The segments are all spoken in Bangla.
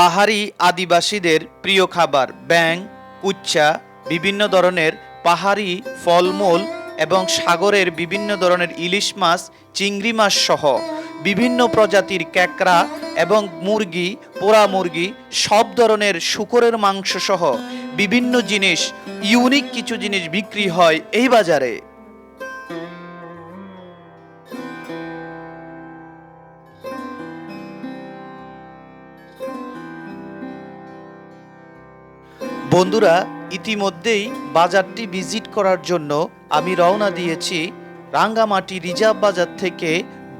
পাহাড়ি আদিবাসীদের প্রিয় খাবার ব্যাং উচ্চা বিভিন্ন ধরনের পাহাড়ি ফলমূল এবং সাগরের বিভিন্ন ধরনের ইলিশ মাছ, চিংড়ি মাছ সহ বিভিন্ন প্রজাতির ক্যাকড়া এবং মুরগি, পোড়া মুরগি, সব ধরনের শুকরের মাংস সহ বিভিন্ন জিনিস, ইউনিক কিছু জিনিস বিক্রি হয় এই বাজারে। বন্ধুরা, ইতিমধ্যেই বাজারটি ভিজিট করার জন্য আমি রওনা দিয়েছি রাঙ্গামাটি রিজার্ভ বাজার থেকে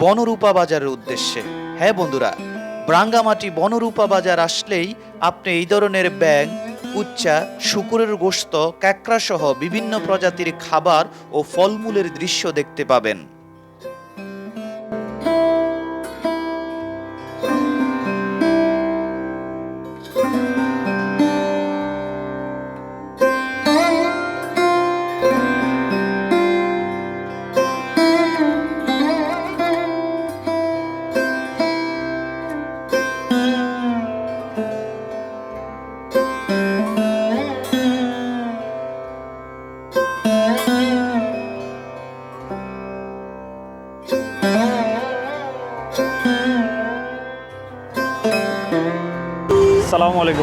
বনরূপা বাজারের উদ্দেশ্যে। হ্যাঁ বন্ধুরা, রাঙ্গামাটি বনরূপা বাজার আসলেই আপনি এই ধরনের ব্যাং উচ্চা শুকুরের গোস্ত ক্যাকড়া সহ বিভিন্ন প্রজাতির খাবার ও ফলমূলের দৃশ্য দেখতে পাবেন।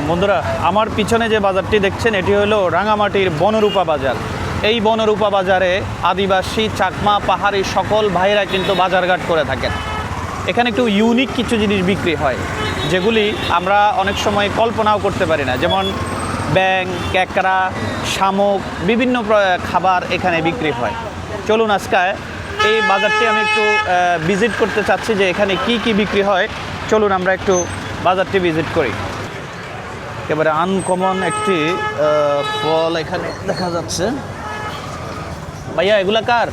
বন্ধুরা, আমার পিছনে যে বাজারটি দেখছেন, এটি হলো রাঙামাটির বনরূপা বাজার। এই বনরূপা বাজারে আদিবাসী, চাকমা, পাহাড়ি সকল ভাইরা কিন্তু বাজারঘাট করে থাকেন। এখানে একটু ইউনিক কিছু জিনিস বিক্রি হয়, যেগুলি আমরা অনেক সময় কল্পনাও করতে পারি না। যেমন ব্যাং ক্যাকড়া, শামুক, বিভিন্ন খাবার এখানে বিক্রি হয়। চলুন আজকে এই বাজারটি আমি একটু ভিজিট করতে চাচ্ছি যে এখানে কি কি বিক্রি হয়। চলুন আমরা একটু বাজারটি ভিজিট করি। একেবারে আনকমন একটি ফল এখানে দেখা যাচ্ছে। ভাইয়া, এগুলা কার?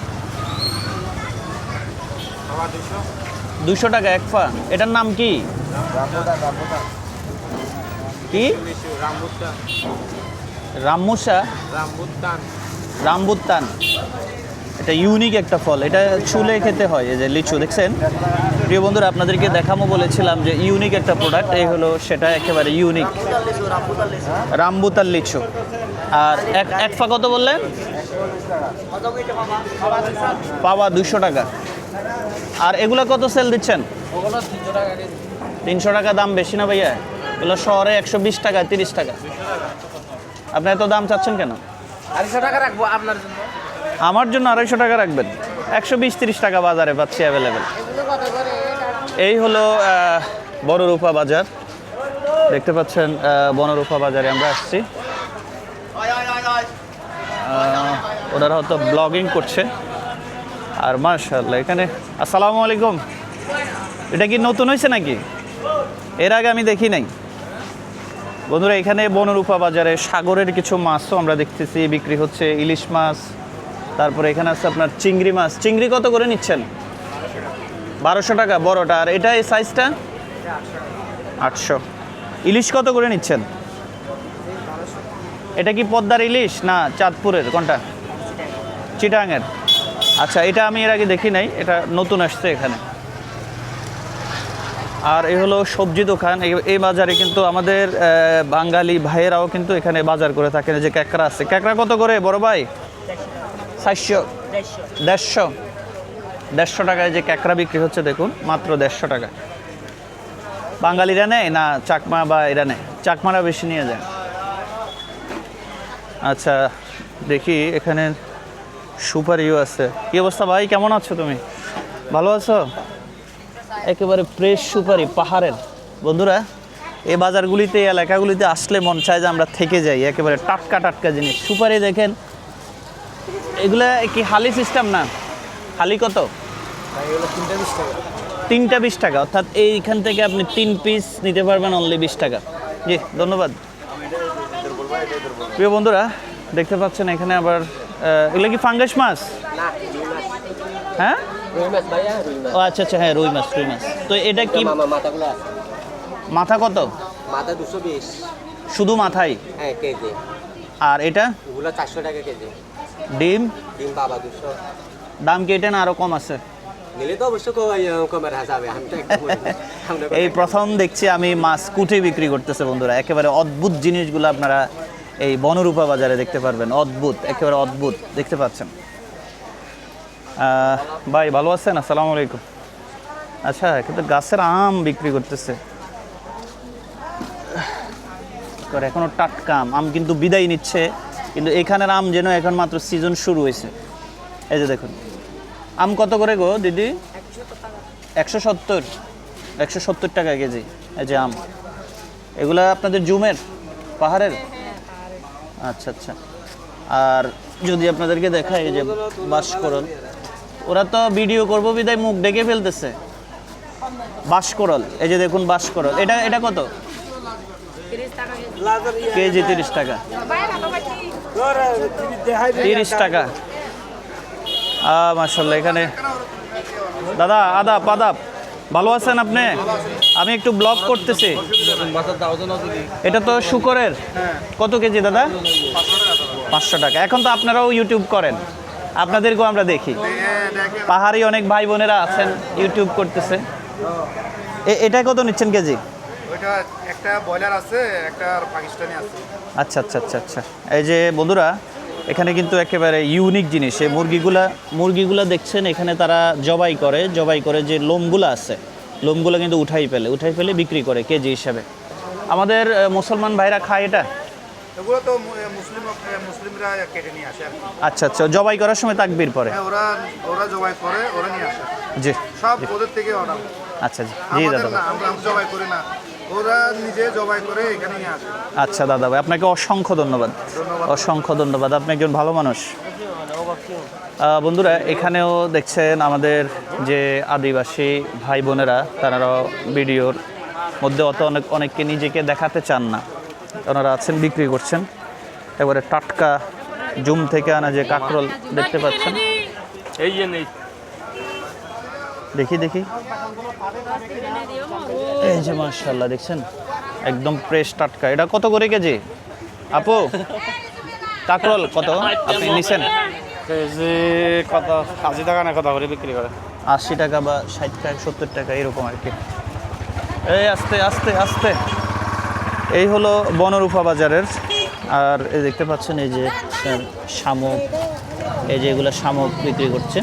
দুশো টাকা, এক ফা এটার নাম কি? কি? রামমুসা। রামবুত্তান। এটা ইউনিক একটা ফল। এটা চুলে খেতে হয়, এই যে লিচু, দেখছেন? প্রিয় বন্ধুরা আপনাদেরকে দেখামো বলেছিলাম যে ইউনিক একটা প্রোডাক্ট এই হলো সেটা একেবারে ইউনিক রামবুতাল লিচু আর এক এক ফা কত বললেন পাওয়া দুশো টাকা। আর এগুলো কত সেল দিচ্ছেন? তিনশো টাকা দাম বেশি না ভাইয়া? এগুলো শহরে একশো বিশ টাকা তিরিশ টাকা। আপনি এত দাম চাচ্ছেন কেন? আড়াইশো টাকা রাখব আপনার জন্য। আমার জন্য আড়াইশো টাকা রাখবেন। একশো বিশ তিরিশ টাকা বাজারে পাচ্ছি অ্যাভেলেবেল এই হলো আহ, বড়রূপা বাজার। দেখতে পাচ্ছেন বনরূপা বাজারে আমরা আসছি। ওনারা হয়তো ব্লগিং করছে। আর মার্শাল্লাহ এখানে আসসালামু আলাইকুম। এটা কি নতুন হয়েছে নাকি? এর আগে আমি দেখি নাই। বন্ধুরা এখানে বনরূপা বাজারে সাগরের কিছু মাছও আমরা দেখতেছি। বিক্রি হচ্ছে ইলিশ মাছ। তারপরে এখানে আছে আপনার চিংড়ি মাছ। চিংড়ি কত করে নিচ্ছেন? বারোশো টাকা, বড়টা। আর এটা এই সাইজটা আটশো। ইলিশ কত করে নিচ্ছেন? এটা কি পদ্মার ইলিশ? না, চাঁদপুরের। কোনটা? চিটাঙের। আচ্ছা এটা আমি এর আগে দেখি নাই। এটা নতুন আসছে এখানে। আর এ হলো সবজি দোকান। এই- বাজারে কিন্তু আমাদের বাঙালি ভাইয়েরাও কিন্তু এখানে বাজার করে থাকেন। যে ক্যাকড়া আছে। ক্যাকড়া কত করে, বড় ভাই? চারশো। দেড়শো। দেড়শো টাকায় যে ক্যাকড়া বিক্রি হচ্ছে, দেখুন, মাত্র দেড়শো টাকা। বাঙালিরা নেয় না চাকমা বা এরা নেয়? চাকমারা বেশি নিয়ে যায়। আচ্ছা দেখি, এখানে সুপারিও আছে। কি অবস্থা ভাই? কেমন আছো তুমি? ভালো আছো? একেবারে ফ্রেশ সুপারি, পাহাড়ের। বন্ধুরা, এই বাজারগুলিতে, এই এলাকাগুলিতে আসলে মন চায় যে আমরা থেকে যাই। একেবারে টাটকা টাটকা জিনিস। সুপারি দেখেন, এগুলা কি হালি সিস্টেম না? হালি কত? তিনটা বিশ টাকা। অর্থাৎ এইখান থেকে আপনি তিন পিস নিতে পারবেন অনলি বিশ টাকা। জি ধন্যবাদ। প্রিয় বন্ধুরা দেখতে পাচ্ছেন এখানে আবার এগুলো কি ফাঙ্গাস মাছ? হ্যাঁ? ও আচ্ছা আচ্ছা হ্যাঁ রুই মাছ রুই মাছ। তো এটা কি মাথা কত? মাথা দুশো বিশ। শুধু মাথায় হ্যাঁ কেজি। আর এটা? ওগুলো চারশো টাকা কেজি। ডিম? ডিম বাবা দুশো। দাম কি এটা না আরও কম আছে? আমরা এই প্রথম দেখছি আমি মাছ কুটে বিক্রি করতেছে বন্ধুরা। একেবারে অদ্ভুত জিনিসগুলো আপনারা এই বনরূপা বাজারে দেখতে পারবেন। অদ্ভুত, একেবারে অদ্ভুত। দেখতে পাচ্ছেন। ভাই, ভালো আছেন? আসসালামু আলাইকুম। আচ্ছা কিন্তু গাছের আম বিক্রি করতেছে। করে এখনও টাটকা আম। আম কিন্তু বিদায় নিচ্ছে। কিন্তু এখানের আম যেন এখন মাত্র সিজন শুরু হয়েছে। এই যে দেখুন। আম কত করে গো দিদি? একশো সত্তর একশো সত্তর? টাকা কেজি এই যে আম। এগুলা আপনাদের জুমের? পাহাড়ের? আচ্ছা আচ্ছা। আর যদি আপনাদেরকে দেখায় এই যে বাসকরল ওরা তো ভিডিও করব বিদায় মুখ ডেকে ফেলতেছে। বাসকরল এই যে দেখুন বাসকরল এটা এটা কত? কেজি। তিরিশ টাকা। তিরিশ টাকা। মার্শাল্লাহ এখানে। দাদা আদাব আদাব। ভালো আছেন আপনি? আমি একটু ব্লগ করতেছি। এটা তো শুকরের। কত কেজি দাদা? পাঁচশো টাকা। এখন তো আপনারাও ইউটিউব করেন। আপনাদেরকেও আমরা দেখি। পাহাড়ি অনেক ভাই বোনেরা আছেন ইউটিউব করতেছে। এটা কত নিচ্ছেন কেজি? একটা ব্রয়লার আছে একটা পাকিস্তানি আছে। আচ্ছা আচ্ছা আচ্ছা আচ্ছা। এই যে বন্ধুরা এখানে কিন্তু একেবারে ইউনিক জিনিস। এই মুরগিগুলা মুরগিগুলা দেখছেন এখানে তারা জবাই করে জবাই করে যে লোমগুলো আছে লোমগুলো কিন্তু উঠাই ফেলে উঠাই ফেলে বিক্রি করে কেজি হিসাবে। আমাদের মুসলমান ভাইরা খায় এটা? এগুলো তো মুসলিম মুসলিমরা কেটে নিয়ে আসে আচ্ছা আচ্ছা জবাই করার সময় তাকবির পরে? হ্যাঁ ওরা ওরা জবাই করে ওরা নিয়ে আসে। জি সব ওদের থেকে অর্ডার। আচ্ছা জি জি দাদা। আমরা জবাই করি না। ওরা নিজে জবাই করে এখানে নিয়ে আসে। আচ্ছা দাদা ভাই আপনাকে অসংখ্য ধন্যবাদ। অসংখ্য ধন্যবাদ। আপনি একজন ভালো মানুষ। বন্ধুরা এখানেও দেখছেন আমাদের যে আদিবাসী ভাই বোনেরা তারাও ভিডিওর মধ্যে অত অনেক অনেককে নিজেকে দেখাতে চান না। ওনারা আছেন বিক্রি করছেন। এবারে টাটকা জুম থেকে আনা যে কাকরল দেখতে পাচ্ছেন। এই যে নেই। দেখি দেখি। এই যে মার্শাল্লাহ দেখছেন? একদম ফ্রেশ টাটকা। এটা কত করে কেজি? আপু কাকরল কত? আপনি নিছেন? কেজি কত? আশি টাকা না কত করে বিক্রি করে? আশি টাকা বা ষাট টাকা সত্তর টাকা এরকম আর কি। এই আস্তে আস্তে আস্তে। এই হলো বনরূপা বাজারের। আর এই দেখতে পাচ্ছেন এই যে শামুক। এই যে এগুলো শামুক বিক্রি করছে।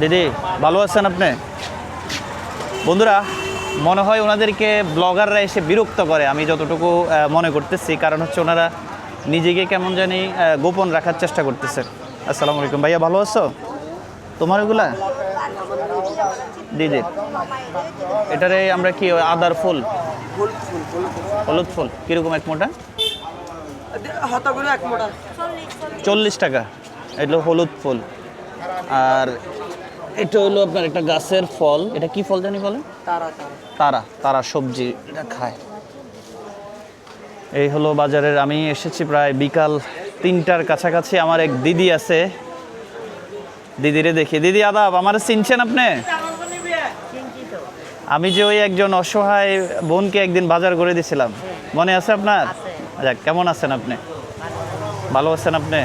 দিদি ভালো আছেন আপনি? বন্ধুরা মনে হয় ওনাদেরকে ব্লগাররা এসে বিরক্ত করে আমি যতটুকু মনে করতেছি। কারণ হচ্ছে ওনারা নিজেকে কেমন জানি গোপন রাখার চেষ্টা করতেছে। আসসালামু আলাইকুম। ভাইয়া ভালো আছো? তোমার ওগুলা দিদি এটারে আমরা কি আদার ফুল? হলুদ ফুল। কীরকম এক মোটা? চল্লিশ টাকা। এটা হলুদ ফুল। আর এটা হলো আপনার একটা গাছের ফল। এটা কি ফল জানি বলেন? তারা তারা। সবজি এটা খায়। এই হলো বাজারের আমি এসেছি প্রায় বিকাল তিনটার কাছাকাছি। আমার এক দিদি আছে। দিদিরে দেখি। দিদি আদাব আমার চিনছেন আপনি? আমি যে ওই একজন অসহায় বোনকে একদিন বাজার করে দিয়েছিলাম মনে আছে আপনার? যাক কেমন আছেন আপনি? ভালো আছেন আপনি?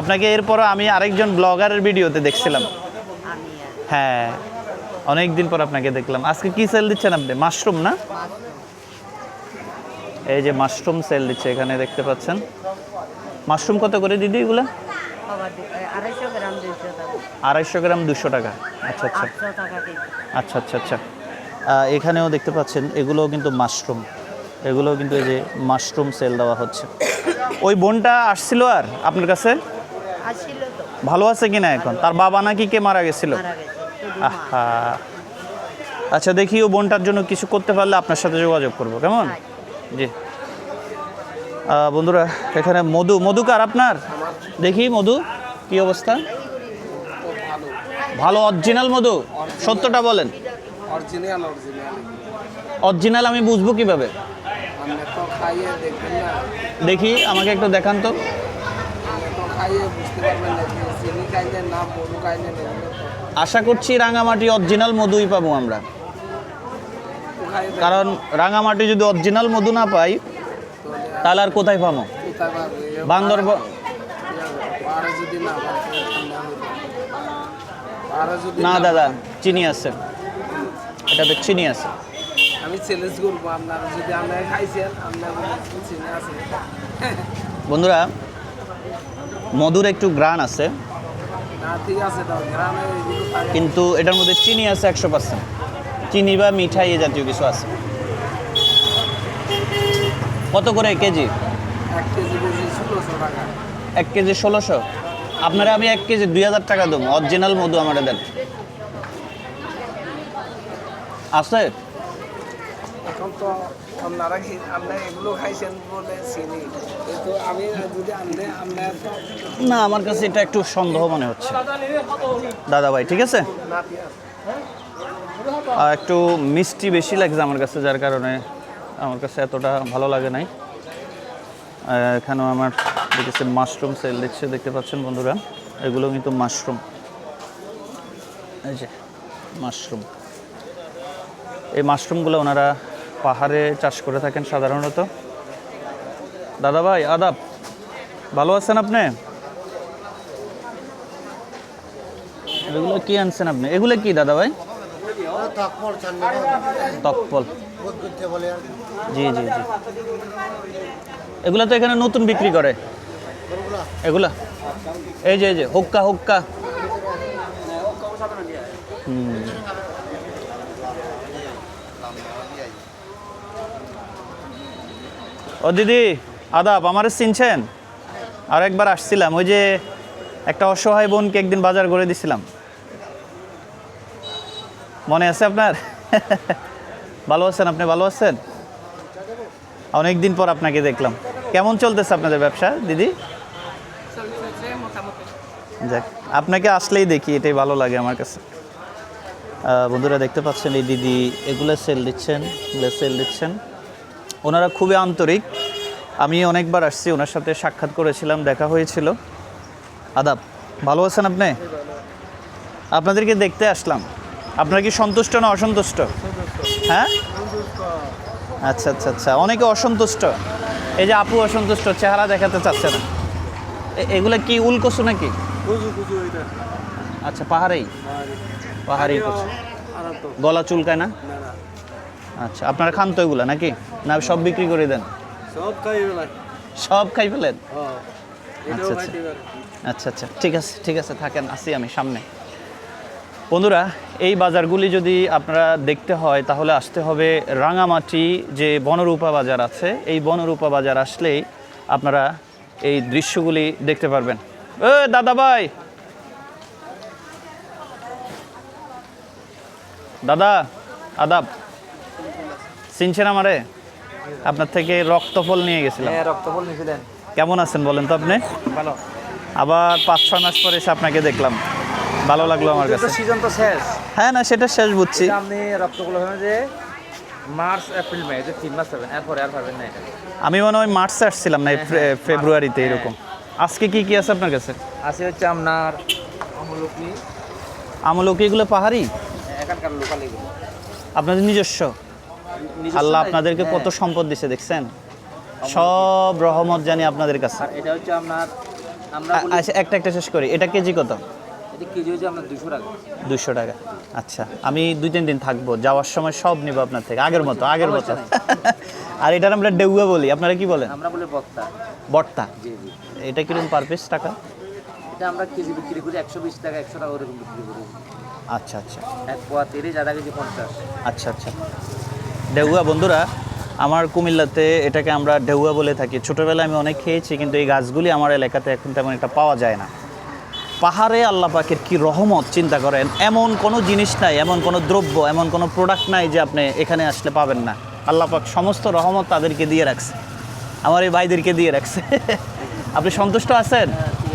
আপনাকে এরপরও আমি আরেকজন ব্লগারের ভিডিওতে দেখছিলাম। হ্যাঁ অনেক দিন পর আপনাকে দেখলাম। আজকে কি সেল দিচ্ছেন আপনি? মাশরুম না? এই যে মাশরুম সেল দিচ্ছে এখানে দেখতে পাচ্ছেন। মাশরুম কত করে দিদি এগুলো? আড়াইশো গ্রাম দুশো টাকা। আচ্ছা আচ্ছা। আচ্ছা আচ্ছা আচ্ছা। এখানেও দেখতে পাচ্ছেন এগুলোও কিন্তু মাশরুম এগুলোও কিন্তু এই যে মাশরুম সেল দেওয়া হচ্ছে। ওই বোনটা আসছিল আর আপনার কাছে? ভালো আছে কিনা এখন? তার বাবা নাকি কে মারা গেছিল। আহা। আচ্ছা দেখি ও বোনটার জন্য কিছু করতে পারলে আপনার সাথে যোগাযোগ করব কেমন? জি। বন্ধুরা এখানে মধু মধু কার আপনার? দেখি মধু কি অবস্থা? ভালো অরিজিনাল মধু সত্যটা বলেন। অরিজিনাল আমি বুঝব কীভাবে? আপনি তো খাইয়ে দেখবেন না। দেখি আমাকে একটু দেখান তো। তো তো আশা করছি রাঙামাটি অরিজিনাল মধুই পাবো আমরা। কারণ রাঙামাটি যদি অরিজিনাল মধু না পাই তাহলে আর কোথায় পাবো? যদি না দাদা চিনি আছে। এটাতে চিনি আছে। আমি চ্যালেঞ্জ করব আপনারা যদি আপনারা খাইছেন আপনার চিনি আছে। বন্ধুরা মধুর একটু গ্রান আছে। কিন্তু এটার মধ্যে চিনি আছে একশো পার্সেন্ট। চিনি বা মিঠাই এ জাতীয় কিছু আছে। কত করে কেজি? এক কেজি ষোলোশো আপনারা আমি এক কেজি দুই হাজার টাকা দেবো। অরিজিনাল মধু আমার দেন। আছে? এখন তো আপনারা খে- আপনারা এগুলো খাইছেন বলে চিনি? না, আমার কাছে এটা একটু সন্দেহ মনে হচ্ছে। দাদা ভাই, ঠিক আছে? আর একটু মিষ্টি বেশি লাগছে আমার কাছে, যার কারণে আমার কাছে এতটা ভালো লাগে নাই। এখানেও আমার দেখেছেন মাশরুম সেল দেখছে, দেখতে পাচ্ছেন বন্ধুরা? এগুলো কিন্তু মাশরুম। এই যে, মাশরুম। এই মাশরুমগুলো ওনারা পাহাড়ে চাষ করে থাকেন সাধারণত। দাদা ভাই আদাব। ভালো আছেন আপনি? এগুলো কি আনছেন আপনি? এগুলো কি দাদা ভাই তকপল জি জি জি। এগুলা তো এখানে নতুন বিক্রি করে। এগুলা? এই যে এই যে, হুক্কা হুক্কা। ও দিদি আদাব, আমার চিনছেন? আর একবার আসছিলাম, ওই যে একটা অসহায় বোনকে একদিন বাজার করে দিছিলাম। মনে আছে আপনার? ভালো আছেন আপনি, ভালো আছেন? অনেক দিন পর আপনাকে দেখলাম। কেমন চলতেছে আপনাদের ব্যবসা, দিদি? যাক, আপনাকে আসলেই দেখি, এটাই ভালো লাগে আমার কাছে। বন্ধুরা দেখতে পাচ্ছেন, এই দিদি এগুলো সেল দিচ্ছেন, এগুলো সেল দিচ্ছেন। ওনারা খুবই আন্তরিক। আমি অনেকবার আসছি, ওনার সাথে সাক্ষাৎ করেছিলাম, দেখা হয়েছিল। আদাব, ভালো আছেন আপনি? আপনাদেরকে দেখতে আসলাম। আপনারা কি সন্তুষ্ট না অসন্তুষ্ট? হ্যাঁ? আচ্ছা আচ্ছা আচ্ছা। অনেকে অসন্তুষ্ট। এই যে আপু অসন্তুষ্ট, চেহারা দেখাতে চাচ্ছে না। এগুলা কি উলকসু নাকি? আচ্ছা পাহাড়েই? পাহাড়ি কচু গলা চুলকায় না? আচ্ছা আপনারা খান তো এগুলা নাকি? না, সব বিক্রি করে দেন। সব খাই সব খাই ফেলেন? এটাও আচ্ছা, আচ্ছা। আচ্ছা ঠিক আছে ঠিক আছে থাকেন আসি আমি সামনে। বন্ধুরা এই বাজারগুলি যদি আপনারা দেখতে হয় তাহলে আসতে হবে রাঙামাটি যে বনরূপা বাজার আছে। এই বনরূপা বাজার আসলেই আপনারা এই দৃশ্যগুলি দেখতে পারবেন। ও দাদা ভাই! দাদা আদাব। চিনছেন আমারে? আপনার থেকে রক্তফল নিয়ে গেছিলাম। হ্যাঁ রক্তফল নিয়েছিলেন। কেমন আছেন বলেন তো আপনি? ভালো। আবার পাঁচ ছয় মাস পরে এসে আপনাকে দেখলাম। ভালো লাগল আমার কাছে। সিজন তো শেষ। হ্যাঁ না সেটা শেষ বুঝছি। আপনি রক্তগুলো হবে যে মার্চ এপ্রিল মে যে তিন মাস পাবেন এরপরে আর পাবেন না এটা। আমি মনে হয় মার্চে আসছিলাম না ফেব্রুয়ারিতে এরকম। আজকে কি কি আছে আপনার কাছে? আছে হচ্ছে আপনার আমলকি। আমলকি এগুলো পাহাড়ি? এখানকার লোকাল এগুলো। আপনাদের নিজস্ব? আল্লাহ আপনাদেরকে কত হ্যাঁ। সম্পদ দিছে দেখছেন? সব রহমত জানি আপনাদের কাছে। এটা হচ্ছে আপনার আমরা আচ্ছা একটা একটা শেষ করি। এটা কেজি কত? কেজি দুশো টাকা। আচ্ছা আমি দুই তিন দিন থাকব। যাওয়ার সময় সব নিব আপনার থেকে। আগের মতো আগের মতো। আর এটার আমরা ডেউয়া বলি। আপনারা কি বলেন? আমরা বলি বর্তা এটা কীরকম পার পিস টাকা? এটা আমরা কেজি বিক্রি করি। একশো বিশ টাকা একশো টাকা ওরকম বিক্রি করি। আচ্ছা আচ্ছা। এক পোয়া আধা কেজি পঞ্চাশ। আচ্ছা আচ্ছা। ডেউয়া বন্ধুরা আমার কুমিল্লাতে এটাকে আমরা ডেউয়া বলে থাকি। ছোটোবেলায় আমি অনেক খেয়েছি কিন্তু এই গাছগুলি আমার এলাকাতে এখন তেমন একটা পাওয়া যায় না। পাহাড়ে আল্লাহ পাকের কি রহমত চিন্তা করেন এমন কোনো জিনিস নাই এমন কোনো দ্রব্য এমন কোনো প্রোডাক্ট নাই যে আপনি এখানে আসলে পাবেন না। আল্লাহ পাক সমস্ত রহমত তাদেরকে দিয়ে রাখছে। আমার এই ভাইদেরকে দিয়ে রাখছে। আপনি সন্তুষ্ট আছেন?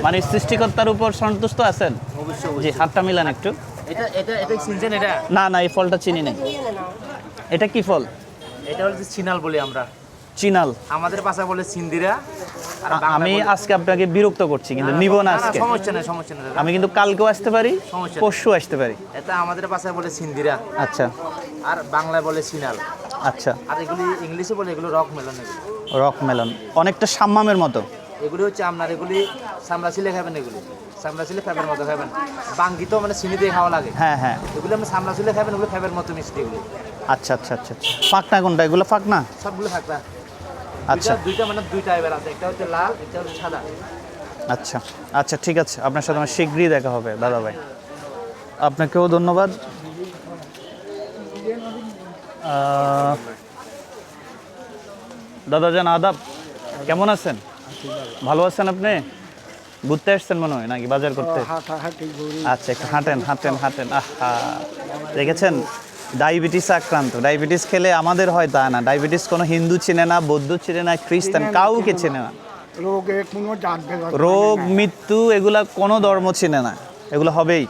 মানে সৃষ্টিকর্তার উপর সন্তুষ্ট আছেন? অবশ্যই জি হাতটা মিলান একটু। এটা এটা এটা চিনছেন এটা? না না এই ফলটা চিনি নাই। এটা কি ফল? এটা হচ্ছে চিনাল বলি আমরা। চিনাল। আমাদের ভাষা বলে সিন্দিরা আর আমি আজকে আপনাকে বিরক্ত করছি কিন্তু নিব না আজকে। সমস্যা নেই সমস্যা নেই আমি কিন্তু কালকেও আসতে পারি পরশু আসতে পারি। এটা আমাদের ভাষায় বলে সিন্দিরা। আচ্ছা। আর বাংলায় বলে সিনাল। আচ্ছা। আর এগুলি ইংলিশে বলে এগুলো রক মেলন এগুলো। Rock melon. অনেকটা সাম্মামের মতো। এগুলি হচ্ছে আপনার এগুলি সামলা ছিলে খাবেন এগুলি। সামলা ছিলে ফ্যাবের মতো খাবেন। বাঙ্গি তো মানে চিনি দিয়ে খাওয়া লাগে। হ্যাঁ হ্যাঁ। এগুলি আপনি সামলা ছিলে খাবেন এগুলো ফ্যাবের মতো মিষ্টি এগুলি। আচ্ছা আচ্ছা আচ্ছা আচ্ছা। ফাঁকনা কোনটা? এগুলো ফাঁকনা? সবগুলো থাকবে আচ্ছা। দুইটা মানে দুইটা এবার আছে। একটা হচ্ছে লাল একটা হচ্ছে সাদা। আচ্ছা আচ্ছা ঠিক আছে। আপনার সাথে আমার শীঘ্রই দেখা হবে দাদা ভাই আপনাকেও ধন্যবাদ। দাদা যান আদাব। কেমন আছেন? ভালো আছেন আপনি? ঘুরতে আসছেন মনে হয় নাকি বাজার করতে? আচ্ছা একটু হাঁটেন হাঁটেন হাঁটেন। আহা। দেখেছেন? ডায়াবেটিস আক্রান্ত। ডায়াবেটিস খেলে আমাদের হয় তা না। ডায়াবেটিস কোনো হিন্দু চিনে না বৌদ্ধ চিনে না খ্রিস্টান কাউকে চিনে না। রোগে মৃত্যু এগুলা কোনো ধর্ম চিনে না। এগুলো হবেই।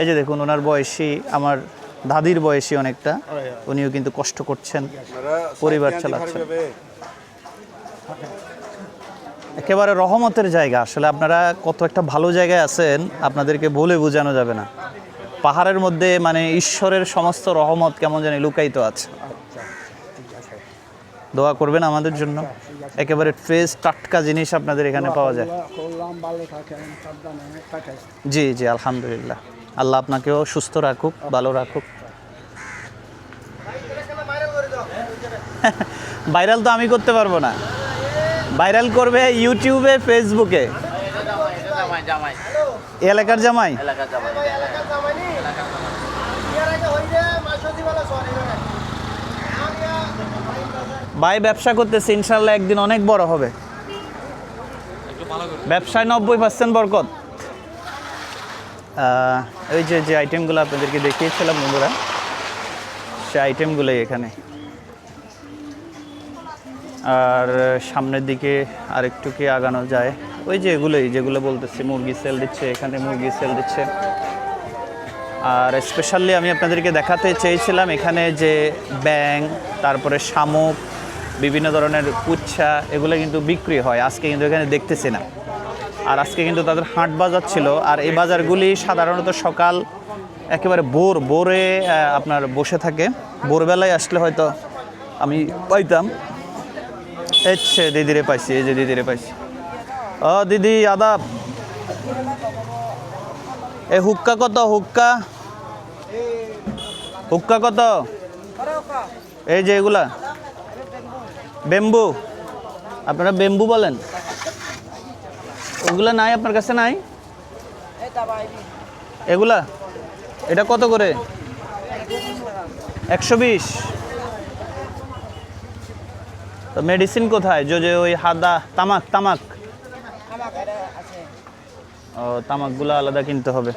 এই যে দেখুন ওনার বয়সী আমার দাদির বয়সী অনেকটা। উনিও কিন্তু কষ্ট করছেন। পরিবার চালাচ্ছেন। একেবারে রহমতের জায়গা। আসলে আপনারা কত একটা ভালো জায়গায় আছেন, আপনাদেরকে বলে বোঝানো যাবে না। পাহাড়ের মধ্যে মানে ঈশ্বরের সমস্ত রহমত কেমন জানি লুকায়িত আছে। দোয়া করবেন আমাদের জন্য। একেবারে ফ্রেশ টাটকা জিনিস আপনাদের এখানে পাওয়া যায়। জি জি, আলহামদুলিল্লাহ। আল্লাহ আপনাকেও সুস্থ রাখুক, ভালো রাখুক। ভাইরাল তো আমি করতে পারব না। ভাইরাল করবে ইউটিউবে ফেসবুকে। এলাকার জামাই? ভাই ব্যবসা করতেছে ইনশাল্লাহ একদিন অনেক বড় হবে। ব্যবসায় নব্বই পার্সেন্ট বরকত। ওই যে যে আইটেমগুলো আপনাদেরকে দেখিয়েছিলাম বন্ধুরা সে আইটেমগুলোই এখানে। আর সামনের দিকে আরেকটু কি আগানো যায়? ওই যে এগুলোই যেগুলো বলতেছি মুরগি সেল দিচ্ছে এখানে মুরগি সেল দিচ্ছে। আর স্পেশালি আমি আপনাদেরকে দেখাতে চেয়েছিলাম এখানে যে ব্যাং তারপরে শামুক বিভিন্ন ধরনের উচ্ছা এগুলো কিন্তু বিক্রি হয়। আজকে কিন্তু এখানে দেখতেছি না। আর আজকে কিন্তু তাদের হাট বাজার ছিল। আর এই বাজারগুলি সাধারণত সকাল একেবারে ভোরে আহ, আপনার বসে থাকে। ভোরবেলায় আসলে হয়তো আমি পাইতাম। এচ্ছে দিদিরে পাইছি, এই যে দিদিরে পাইছি। ও দিদি, আদাব। এ, হুক্কা কত, হুক্কা? হুক্কা কত? এই যে এগুলা। বেম্বু। আপনারা বেম্বু বলেন। ওগুলা নাই আপনার কাছে নাই? এগুলা? এটা কত করে? একশো বিশ। তো মেডিসিন কোথায়? যে যে ওই হাদা, তামাক তামাক। ও, তামাকগুলো আলাদা কিনতে হবে।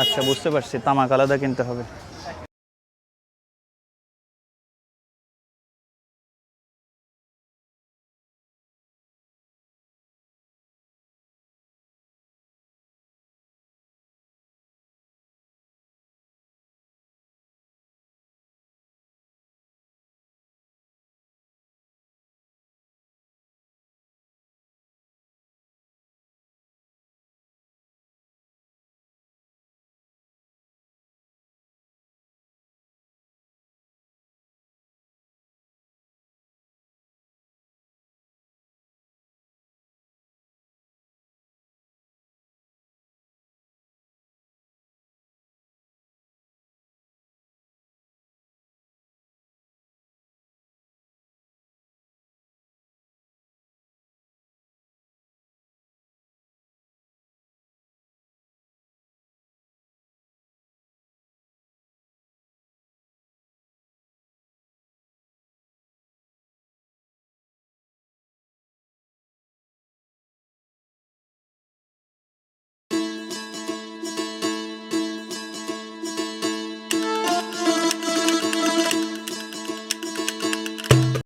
আচ্ছা বুঝতে পারছি, তামাক আলাদা কিনতে হবে।